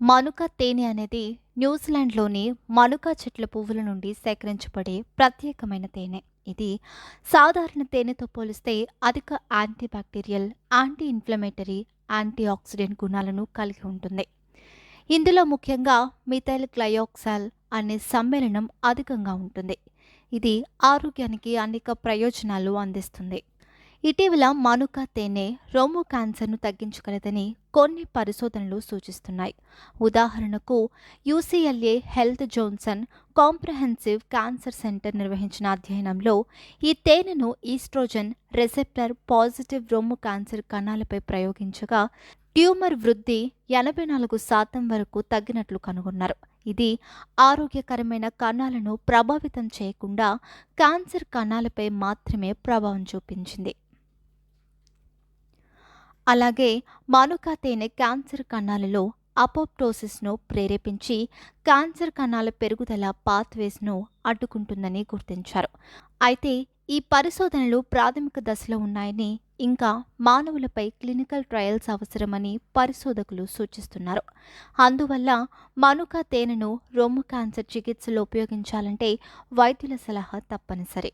మనుక తేనె అనేది న్యూజిలాండ్లోని మనుక చెట్ల పువ్వుల నుండి సేకరించబడే ప్రత్యేకమైన తేనె. ఇది సాధారణ తేనెతో పోలిస్తే అధిక antibacterial anti inflammatory anti oxidant గుణాలను కలిగి ఉంటుంది. ఇందులో ముఖ్యంగా మిథైల్ క్లయోక్సాల్ అనే సమ్మేళనం అధికంగా ఉంటుంది. ఇది ఆరోగ్యానికి అనేక ప్రయోజనాలు అందిస్తుంది. ఇటీవల మనుక తేనె రొమ్ము క్యాన్సర్ను తగ్గించగలదని కొన్ని పరిశోధనలు సూచిస్తున్నాయి. ఉదాహరణకు UCLA health Johnson comprehensive cancer center నిర్వహించిన అధ్యయనంలో ఈ తేనెను ఈస్ట్రోజన్ రెసెప్టర్ పాజిటివ్ రొమ్ము క్యాన్సర్ కణాలపై ప్రయోగించగా ట్యూమర్ వృద్ధి ఎనభై నాలుగు శాతం వరకు తగ్గినట్లు కనుగొన్నారు. ఇది ఆరోగ్యకరమైన కణాలను ప్రభావితం చేయకుండా క్యాన్సర్ కణాలపై మాత్రమే ప్రభావం చూపించింది. అలాగే మానుకా తేనె క్యాన్సర్ కణాలలో అపోప్టోసిస్ను ప్రేరేపించి క్యాన్సర్ కణాల పెరుగుదల పాత్వేస్ను అడ్డుకుంటుందని గుర్తించారు. అయితే ఈ పరిశోధనలు ప్రాథమిక దశలో ఉన్నాయని ఇంకా మానవులపై క్లినికల్ ట్రయల్స్ అవసరమని పరిశోధకులు సూచిస్తున్నారు. అందువల్ల మనుకా తేనెను రొమ్ము క్యాన్సర్ చికిత్సలో ఉపయోగించాలంటే వైద్యుల సలహా తప్పనిసరి.